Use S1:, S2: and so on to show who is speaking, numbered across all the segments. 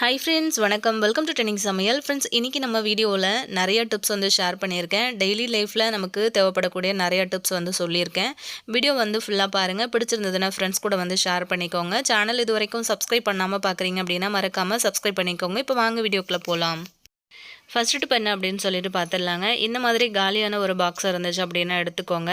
S1: High friends வணக்கம். Welcome to training சமையல் friends இன்றைக்கி நம்ம வீடியோவில் நிறைய டிப்ஸ் வந்து ஷேர் பண்ணியிருக்கேன். டெய்லி லைஃப்பில் நமக்கு தேவைப்படக்கூடிய நிறைய டிப்ஸ் வந்து சொல்லியிருக்கேன். வீடியோ வந்து ஃபுல்லாக பாருங்கள் பிடிச்சிருந்ததுன்னா ஃப்ரெண்ட்ஸ் கூட வந்து ஷேர் பண்ணிக்கோங்க. சேனல் இது வரைக்கும் சப்ஸ்கிரைப் பண்ணாமல் பார்க்குறீங்க அப்படின்னா மறக்காமல் சப்ஸ்கிரைப் பண்ணிக்கோங்க. இப்போ வாங்க வீடியோக்குள்ளே போகலாம் ஃபஸ்ட்டு பென் அப்படின்னு சொல்லிட்டு பார்த்துடலாங்க இந்த மாதிரி காலியான ஒரு பாக்ஸ் இருந்துச்சு அப்படின்னா எடுத்துக்கோங்க.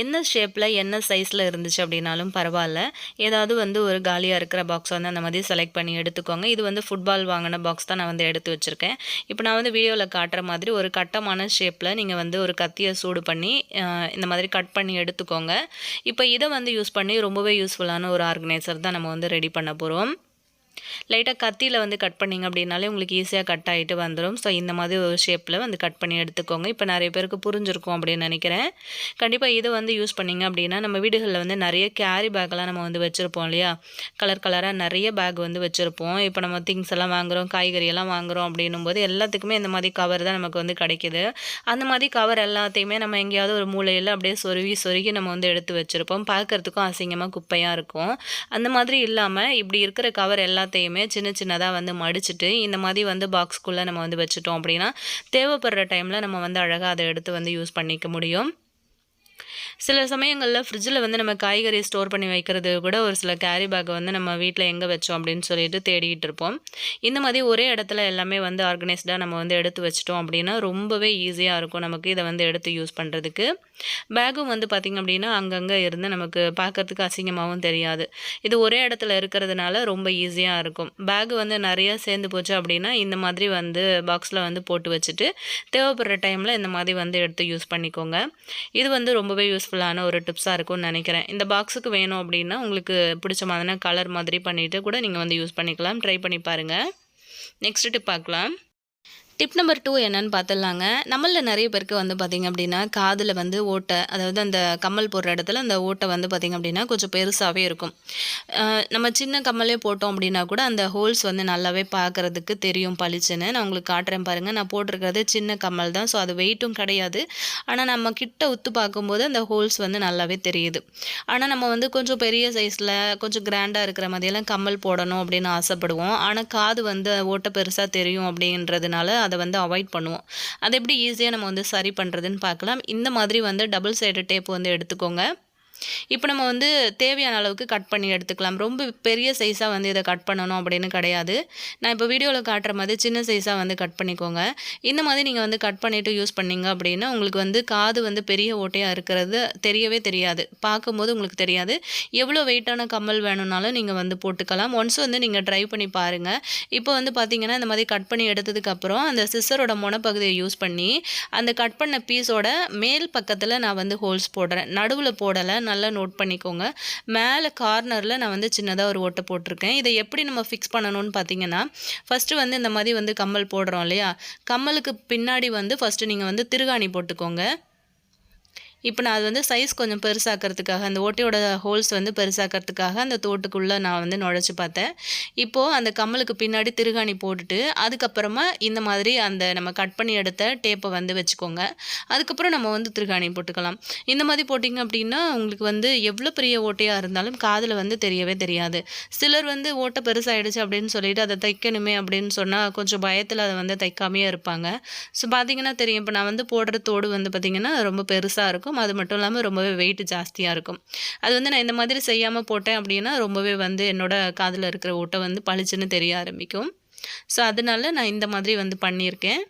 S1: என்ன ஷேப்பில் என்ன சைஸில் இருந்துச்சு அப்படின்னாலும் பரவாயில்ல. ஏதாவது வந்து ஒரு காலியாக இருக்கிற பாக்ஸ் வந்து அந்த மாதிரி செலக்ட் பண்ணி எடுத்துக்கோங்க. இது வந்து ஃபுட்பால் வாங்கின பாக்ஸ் தான் நான் வந்து எடுத்து வச்சுருக்கேன். இப்போ நான் வந்து வீடியோவில் காட்டுற மாதிரி ஒரு கட்டமான ஷேப்பில் நீங்கள் வந்து ஒரு கத்தியை சூடு பண்ணி இந்த மாதிரி கட் பண்ணி எடுத்துக்கோங்க. இப்போ இதை வந்து யூஸ் பண்ணி ரொம்பவே யூஸ்ஃபுல்லான ஒரு ஆர்கனைசர் தான் நம்ம வந்து ரெடி பண்ண போகிறோம் லைட்டாக கத்தியில் வந்து கட் பண்ணிங்க அப்படின்னாலே உங்களுக்கு ஈஸியாக கட் ஆகிட்டு வந்துடும் ஸோ இந்த மாதிரி ஒரு ஷேப்பில் வந்து கட் பண்ணி எடுத்துக்கோங்க. இப்போ நிறைய பேருக்கு புரிஞ்சிருக்கும் அப்படின்னு நினைக்கிறேன். கண்டிப்பாக இதை வந்து யூஸ் பண்ணிங்க அப்படின்னா நம்ம வீடுகளில் வந்து நிறைய கேரி பேக்கெல்லாம் நம்ம வந்து வச்சுருப்போம் இல்லையா? கலர் கலராக நிறைய பேக் வந்து வச்சுருப்போம். இப்போ நம்ம திங்ஸ் எல்லாம் வாங்குகிறோம் காய்கறி எல்லாம் வாங்குகிறோம் அப்படின்னும் போது எல்லாத்துக்குமே இந்த மாதிரி கவர் தான் நமக்கு வந்து கிடைக்குது. அந்த மாதிரி கவர் எல்லாத்தையுமே நம்ம எங்கேயாவது ஒரு மூலையில் அப்படியே சொருவி சொருகி நம்ம வந்து எடுத்து வச்சுருப்போம். பார்க்கறதுக்கும் அசிங்கமாக குப்பையாக இருக்கும். அந்த மாதிரி இல்லாமல் இப்படி இருக்கிற கவர் எல்லாத்தையும் சின்ன சின்னதாக வந்து மடிச்சுட்டு இந்த மாதிரி வந்து பாக்ஸ்க்குள்ளே நம்ம வந்து வச்சுட்டோம் அப்படின்னா தேவைப்படுற டைமில் நம்ம வந்து அழகாக அதை எடுத்து வந்து யூஸ் பண்ணிக்க முடியும். சில சமயங்களில் ஃப்ரிட்ஜில் வந்து நம்ம காய்கறி ஸ்டோர் பண்ணி வைக்கிறது கூட ஒரு சில கேரி பேக்கை வந்து நம்ம வீட்டில் எங்கே வச்சோம் அப்படின்னு சொல்லிட்டு தேடிகிட்டு இருப்போம். இந்த மாதிரி ஒரே இடத்துல எல்லாமே வந்து ஆர்கனைஸ்டாக நம்ம வந்து எடுத்து வச்சிட்டோம் அப்படின்னா ரொம்பவே ஈஸியாக இருக்கும் நமக்கு இதை வந்து எடுத்து யூஸ் பண்ணுறதுக்கு பேக்கும் வந்து பார்த்திங்க அப்படின்னா அங்கங்கே இருந்து நமக்கு பார்க்கறதுக்கு அசிங்கமாகவும் தெரியாது. இது ஒரே இடத்துல இருக்கிறதுனால ரொம்ப ஈஸியாக இருக்கும். பேக் வந்து நிறையா சேர்ந்து போச்சு அப்படின்னா இந்த மாதிரி வந்து பாக்ஸில் வந்து போட்டு வச்சுட்டு தேவைப்படுற டைமில் இந்த மாதிரி வந்து எடுத்து யூஸ் பண்ணிக்கோங்க. இது வந்து ரொம்ப ரொம்பவே யூஸ்ஃபுல்லான ஒரு டிப்ஸாக இருக்கும்னு நினைக்கிறேன். இந்த பாக்ஸுக்கு வேணும் அப்படின்னா உங்களுக்கு பிடிச்ச மாதிரி கலர் மாதிரி பண்ணிவிட்டு கூட நீங்கள் வந்து யூஸ் பண்ணிக்கலாம். ட்ரை பண்ணி பாருங்கள் நெக்ஸ்ட் டிப் பார்க்கலாம். டிப் நம்பர் டூ என்னன்னு பார்த்துடலாங்க. நம்மளில் நிறைய பேருக்கு வந்து பார்த்திங்க அப்படின்னா காதில் வந்து ஓட்டை அதாவது அந்த கம்மல் போடுற இடத்துல அந்த ஓட்டை வந்து பார்த்திங்க அப்படின்னா கொஞ்சம் பெருசாகவே இருக்கும். நம்ம சின்ன கம்மலே போட்டோம் அப்படின்னா கூட அந்த ஹோல்ஸ் வந்து நல்லாவே பார்க்குறதுக்கு தெரியும் பளிச்சுன்னு. நான் உங்களுக்கு காட்டுறேன் பாருங்கள் நான் போட்டிருக்கிறது சின்ன கம்மல் தான். ஸோ அது வெயிட்டும் கிடையாது. ஆனால் நம்ம கிட்ட உத்து பார்க்கும்போது அந்த ஹோல்ஸ் வந்து நல்லாவே தெரியுது. ஆனால் நம்ம வந்து கொஞ்சம் பெரிய சைஸில் கொஞ்சம் கிராண்டாக இருக்கிற மாதிரியெல்லாம் கம்மல் போடணும் அப்படின்னு ஆசைப்படுவோம். ஆனால் காது வந்து ஓட்டை பெருசாக தெரியும் அப்படின்றதுனால அதை வந்து அவாய்ட் பண்ணுவோம். அதை எப்படி ஈஸியாக நம்ம வந்து சரி பண்ணுறதுன்னு பார்க்கலாம். இந்த மாதிரி வந்து டபுள் சைடு டேப் வந்து எடுத்துக்கோங்க. இப்போ நம்ம வந்து தேவையான அளவுக்கு கட் பண்ணி எடுத்துக்கலாம். ரொம்ப பெரிய சைஸாக வந்து இதை கட் பண்ணணும் அப்படின்னு கிடையாது. நான் இப்போ வீடியோவில் காட்டுற மாதிரி சின்ன சைஸாக வந்து கட் பண்ணிக்கோங்க. இந்த மாதிரி நீங்கள் வந்து கட் பண்ணிவிட்டு யூஸ் பண்ணிங்க அப்படின்னா உங்களுக்கு வந்து காது வந்து பெரிய ஓட்டையாக இருக்கிறது தெரியவே தெரியாது. பார்க்கும்போது உங்களுக்கு தெரியாது. எவ்வளோ வெயிட்டான கம்மல் வேணும்னாலும் நீங்கள் வந்து போட்டுக்கலாம். ஒன்ஸ் வந்து நீங்கள் ட்ரை பண்ணி பாருங்கள் இப்போ வந்து பார்த்தீங்கன்னா இந்த மாதிரி கட் பண்ணி எடுத்ததுக்கப்புறம் அந்த சிஸ்ஸரோட முனப்பகுதியை யூஸ் பண்ணி அந்த கட் பண்ண பீஸோட மேல் பக்கத்தில் நான் வந்து ஹோல்ஸ் போடுறேன். நடுவில் போடலை நல்லா நோட் பண்ணிக்கோங்க. மேலே கார்னரில் நான் வந்து சின்னதாக ஒரு ஓட்டை போட்டிருக்கேன். இதை எப்படி நம்ம ஃபிக்ஸ் பண்ணணும்னு பார்த்தீங்கன்னா ஃபஸ்ட்டு வந்து இந்த மாதிரி வந்து கம்மல் போடுறோம் இல்லையா? கம்மலுக்கு பின்னாடி வந்து ஃபஸ்ட்டு நீங்கள் வந்து திருகாணி போட்டுக்கோங்க. இப்போ நான் அது வந்து சைஸ் கொஞ்சம் பெருசாக்கிறதுக்காக அந்த ஓட்டையோட ஹோல்ஸ் வந்து பெருசாக்கிறதுக்காக அந்த தோட்டுக்குள்ளே நான் வந்து நுழைச்சி பார்த்தேன். இப்போது அந்த கம்மலுக்கு பின்னாடி திருகாணி போட்டுட்டு அதுக்கப்புறமா இந்த மாதிரி அந்த நம்ம கட் பண்ணி எடுத்த டேப்பை வந்து வச்சுக்கோங்க. அதுக்கப்புறம் நம்ம வந்து திருகாணி போட்டுக்கலாம். இந்த மாதிரி போட்டிங்க அப்படின்னா உங்களுக்கு வந்து எவ்வளோ பெரிய ஓட்டையாக இருந்தாலும் காதில் வந்து தெரியவே தெரியாது. சிலர் வந்து ஓட்டை பெருசாகிடுச்சு அப்படின்னு சொல்லிட்டு அதை தைக்கணுமே அப்படின்னு சொன்னால் கொஞ்சம் பயத்தில் அதை வந்து தைக்காமையே இருப்பாங்க. ஸோ பார்த்தீங்கன்னா தெரியும். இப்போ நான் வந்து போடுற தோடு வந்து பார்த்திங்கன்னா ரொம்ப பெருசாக இருக்கும். அது மட்டும் இல்லாமல் ரொம்பவே வெயிட் ஜாஸ்தியாக இருக்கும். அது வந்து நான் இந்த மாதிரி செய்யாமல் போட்டேன் அப்படின்னா ரொம்பவே வந்து என்னோட காதில் இருக்கிற ஓட்டை வந்து பளிச்சுன்னு தெரிய ஆரம்பிக்கும். ஸோ அதனால நான் இந்த மாதிரி வந்து பண்ணியிருக்கேன்.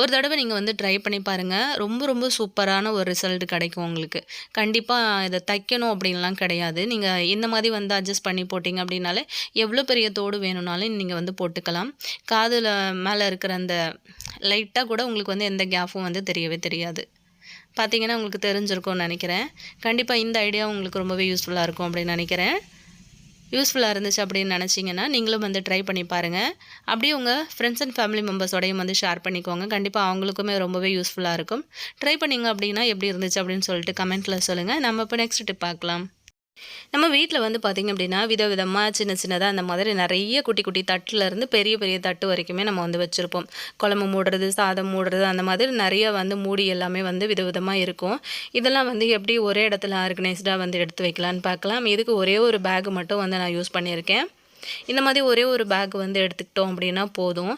S1: ஒரு தடவை நீங்கள் வந்து ட்ரை பண்ணி பாருங்கள் ரொம்ப ரொம்ப சூப்பரான ஒரு ரிசல்ட் கிடைக்கும் உங்களுக்கு. கண்டிப்பாக இதை தைக்கணும் அப்படின்லாம் கிடையாது. நீங்கள் இந்த மாதிரி வந்து அட்ஜஸ்ட் பண்ணி போட்டிங்க அப்படின்னாலே எவ்வளோ பெரிய தோடு வேணும்னாலும் நீங்கள் வந்து போட்டுக்கலாம். காதில் மேலே இருக்கிற அந்த லைட்டாக கூட உங்களுக்கு வந்து எந்த கேப்பும் வந்து தெரியவே தெரியாது. பார்த்தீங்கன்னா உங்களுக்கு தெரிஞ்சிருக்கும்னு நினைக்கிறேன். கண்டிப்பாக இந்த ஐடியா உங்களுக்கு ரொம்பவே யூஸ்ஃபுல்லாக இருக்கும் அப்படின்னு நினைக்கிறேன். யூஸ்ஃபுல்லாக இருந்துச்சு அப்படின்னு நினச்சிங்கன்னா நீங்களும் வந்து ட்ரை பண்ணி பாருங்கள் அப்படியே உங்கள் ஃப்ரெண்ட்ஸ் அண்ட் ஃபேமிலி மெம்பர்ஸோடையும் வந்து ஷேர் பண்ணிக்கோங்க. கண்டிப்பாக அவங்களுக்குமே ரொம்பவே யூஸ்ஃபுல்லாக இருக்கும். ட்ரை பண்ணிங்க அப்படின்னா எப்படி இருந்துச்சு அப்படின்னு சொல்லிட்டு கமெண்ட்டில் சொல்லுங்கள் நம்ம இப்போ நெக்ஸ்ட் டிப் பார்க்கலாம். நம்ம வீட்டில் வந்து பார்த்திங்க அப்படின்னா விதவிதமாக சின்ன சின்னதாக அந்த மாதிரி நிறைய குட்டி குட்டி தட்டுல இருந்து பெரிய பெரிய தட்டு வரைக்குமே நம்ம வந்து வச்சுருப்போம். குழம்பு மூடுறது சாதம் மூடுறது அந்த மாதிரி நிறைய வந்து மூடி எல்லாமே வந்து விதவிதமாக இருக்கும். இதெல்லாம் வந்து எப்படி ஒரே இடத்துல ஆர்கனைஸ்டாக வந்து எடுத்து வைக்கலான்னு பார்க்கலாம் இதுக்கு ஒரே ஒரு பேக் மட்டும் வந்து நான் யூஸ் பண்ணியிருக்கேன். இந்த மாதிரி ஒரே ஒரு பேக் வந்து எடுத்துக்கிட்டோம் அப்படின்னா போதும்.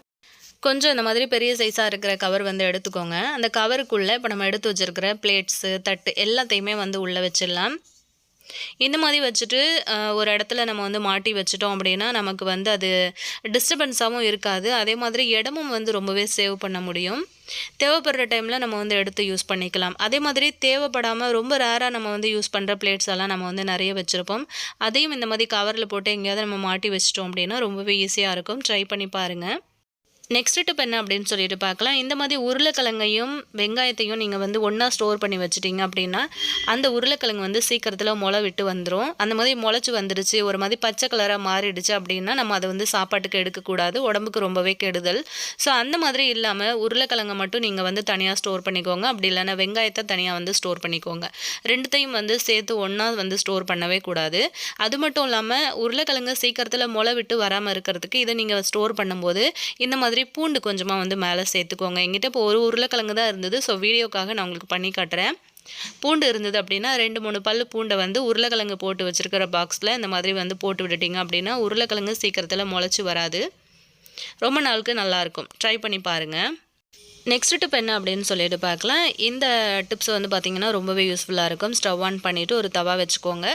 S1: கொஞ்சம் இந்த மாதிரி பெரிய சைஸாக இருக்கிற கவர் வந்து எடுத்துக்கோங்க. அந்த கவருக்குள்ளே இப்போ நம்ம எடுத்து வச்சுருக்கிற பிளேட்ஸு தட்டு எல்லாத்தையுமே வந்து உள்ளே வச்சிடலாம். இந்த மாதிரி வச்சுட்டு ஒரு இடத்துல நம்ம வந்து மாட்டி வச்சிட்டோம் அப்படின்னா நமக்கு வந்து அது டிஸ்டர்பன்ஸாகவும் இருக்காது. அதே மாதிரி இடமும் வந்து ரொம்பவே சேவ் பண்ண முடியும். தேவைப்படுற டைமில் நம்ம வந்து எடுத்து யூஸ் பண்ணிக்கலாம். அதே மாதிரி தேவைப்படாமல் ரொம்ப ரேராக நம்ம வந்து யூஸ் பண்ணுற பிளேட்ஸ் எல்லாம் நம்ம வந்து நிறைய வச்சுருப்போம். அதையும் இந்த மாதிரி கவரில் போட்டு எங்கேயாவது நம்ம மாட்டி வச்சிட்டோம் அப்படின்னா ரொம்பவே ஈஸியாக இருக்கும். ட்ரை பண்ணி பாருங்கள் நெக்ஸ்ட் டிப் என்ன அப்படின்னு சொல்லிட்டு பார்க்கலாம். இந்த மாதிரி உருளைக்கிழங்கையும் வெங்காயத்தையும் நீங்கள் வந்து ஒன்றா ஸ்டோர் பண்ணி வச்சுட்டீங்க அப்படின்னா அந்த உருளைக்கிழங்கு வந்து சீக்கிரத்தில் முளை விட்டு வந்துடும் அந்த மாதிரி முளைச்சி வந்துடுச்சு ஒரு மாதிரி பச்சை கலராக மாறிடுச்சு அப்படின்னா நம்ம அதை வந்து சாப்பாட்டுக்கு எடுக்கக்கூடாது. உடம்புக்கு ரொம்பவே கெடுதல். ஸோ அந்த மாதிரி இல்லாமல் உருளைக்கிழங்கை மட்டும் நீங்கள் வந்து தனியாக ஸ்டோர் பண்ணிக்கோங்க. அப்படி இல்லைன்னா வெங்காயத்தை தனியாக வந்து ஸ்டோர் பண்ணிக்கோங்க. ரெண்டுத்தையும் வந்து சேர்த்து ஒன்றா வந்து ஸ்டோர் பண்ணவே கூடாது. அது மட்டும் இல்லாமல் உருளைக்கிழங்கு சீக்கிரத்தில் முளை விட்டு வராமல் இருக்கிறதுக்கு இதை நீங்கள் ஸ்டோர் பண்ணும்போது இந்த மாதிரி மாதிரி பூண்டு கொஞ்சமாக வந்து மேலே சேர்த்துக்கோங்க. எங்கிட்ட இப்போ ஒரு உருளைக்கிழங்கு தான் இருந்தது. ஸோ வீடியோக்காக நான் உங்களுக்கு பண்ணி காட்டுறேன். பூண்டு இருந்தது அப்படின்னா ரெண்டு மூணு பல் பூண்டை வந்து உருளைக்கிழங்கு போட்டு வச்சுருக்கிற பாக்ஸில் இந்த மாதிரி வந்து போட்டு விட்டுட்டிங்க அப்படின்னா உருளைக்கிழங்கு சீக்கிரத்தில் முளைச்சி வராது. ரொம்ப நாளுக்கு நல்லாயிருக்கும் ட்ரை பண்ணி பாருங்கள் நெக்ஸ்ட் டிப் என்ன அப்படின்னு சொல்லிட்டு பார்க்கலாம். இந்த டிப்ஸ் வந்து பார்த்திங்கன்னா ரொம்பவே யூஸ்ஃபுல்லாக இருக்கும். ஸ்டவ் ஆன் பண்ணிவிட்டு ஒரு தவா வச்சுக்கோங்க.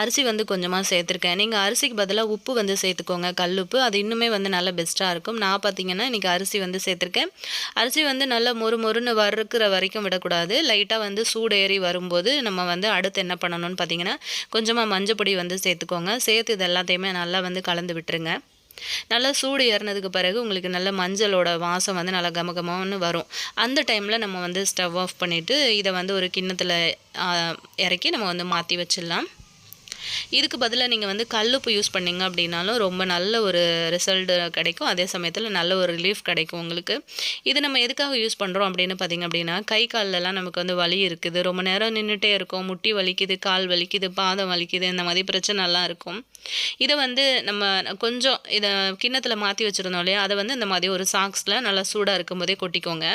S1: அரிசி வந்து கொஞ்சமாக சேர்த்துருக்கேன். நீங்கள் அரிசிக்கு பதிலாக உப்பு வந்து சேர்த்துக்கோங்க. கல் உப்பு. அது இன்னுமே வந்து நல்லா பெஸ்ட்டாக இருக்கும். நான் பார்த்தீங்கன்னா இன்றைக்கி அரிசி வந்து சேர்த்துருக்கேன். அரிசி வந்து நல்லா மொறு மொறுன்னு வறுக்கிற வரைக்கும் விடக்கூடாது. லைட்டாக வந்து சூடு ஏறி வரும்போது நம்ம வந்து அடுத்து என்ன பண்ணணும்னு பார்த்தீங்கன்னா கொஞ்சமாக மஞ்சள் பொடி வந்து சேர்த்துக்கோங்க. சேர்த்து இது எல்லாத்தையுமே நல்லா வந்து கலந்து விட்டுருங்க. நல்லா சூடு ஏறினதுக்கு பிறகு உங்களுக்கு நல்ல மஞ்சளோட வாசம் வந்து நல்லா கமகமான்னு வரும். அந்த டைமில் நம்ம வந்து ஸ்டவ் ஆஃப் பண்ணிவிட்டு இதை வந்து ஒரு கிண்ணத்தில் இறக்கி நம்ம வந்து மாற்றி வச்சிடலாம். இதுக்கு பதிலாக நீங்கள் வந்து கல்லுப்பு யூஸ் பண்ணிங்க அப்படின்னாலும் ரொம்ப நல்ல ஒரு ரிசல்ட் கிடைக்கும். அதே சமயத்தில் நல்ல ஒரு ரிலீஃப் கிடைக்கும் உங்களுக்கு. இது நம்ம எதுக்காக யூஸ் பண்ணுறோம் அப்படின்னு பார்த்திங்க அப்படின்னா கை கால்லலாம் நமக்கு வந்து வலி இருக்குது. ரொம்ப நேரம் நின்றுட்டே இருக்கும். முட்டி வலிக்குது கால் வலிக்குது பாதம் வலிக்குது இந்த மாதிரி பிரச்சனைலாம் இருக்கும். இதை வந்து நம்ம கொஞ்சம் இதை கிண்ணத்தில் மாற்றி வச்சுருந்தோம் இல்லையா? அதை வந்து இந்த மாதிரி ஒரு சாக்ஸில் நல்லா சூடாக இருக்கும்போதே கொட்டிக்கோங்க.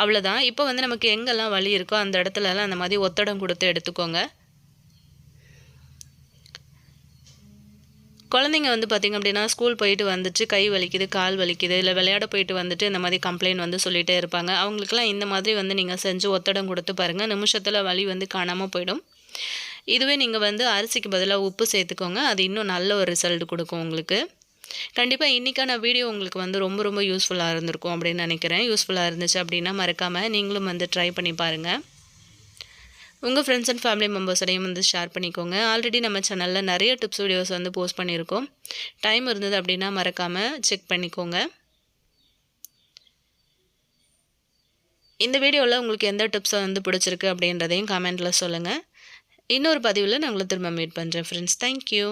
S1: அவ்வளோதான் இப்போ வந்து நமக்கு எங்கெல்லாம் வலி இருக்கோ அந்த இடத்துலலாம் அந்த மாதிரி ஒத்தடம் கொடுத்து எடுத்துக்கோங்க. குழந்தைங்க வந்து பார்த்திங்க அப்படின்னா ஸ்கூல் போயிட்டு வந்துட்டு கை வலிக்குது கால் வலிக்குது இல்லை விளையாட போயிட்டு வந்துட்டு இந்த மாதிரி கம்ப்ளைண்ட் வந்து சொல்லிகிட்டே இருப்பாங்க. அவங்களுக்குலாம் இந்த மாதிரி வந்து நீங்கள் செஞ்சு ஒத்தடம் கொடுத்து பாருங்கள் நிமிஷத்தில் வலி வந்து காணாமல் போயிடும். இதுவே நீங்கள் வந்து அரிசிக்கு பதிலாக உப்பு சேர்த்துக்கோங்க. அது இன்னும் நல்ல ஒரு ரிசல்ட் கொடுக்கும் உங்களுக்கு. கண்டிப்பாக இன்றைக்கான வீடியோ உங்களுக்கு வந்து ரொம்ப ரொம்ப யூஸ்ஃபுல்லாக இருந்திருக்கும் அப்படின்னு நினைக்கிறேன். யூஸ்ஃபுல்லாக இருந்துச்சு அப்படின்னா மறக்காமல் நீங்களும் வந்து ட்ரை பண்ணி பாருங்கள் உங்கள் ஃப்ரெண்ட்ஸ் அண்ட் ஃபேமிலி மெம்பர்ஸோடையும் வந்து ஷேர் பண்ணிக்கோங்க. ஆல்ரெடி நம்ம சேனலில் நிறைய டிப்ஸ் வீடியோஸ் வந்து போஸ்ட் பண்ணியிருக்கோம். டைம் இருந்தது அப்படின்னா மறக்காமல் செக் பண்ணிக்கோங்க. இந்த வீடியோவில் உங்களுக்கு எந்த டிப்ஸை வந்து பிடிச்சிருக்கு அப்படின்றதையும் கமெண்ட்டில் சொல்லுங்கள் இன்னொரு பதிவில் நான் உங்களை திரும்ப மீட் பண்ணுறேன் ஃப்ரெண்ட்ஸ் தேங்க்யூ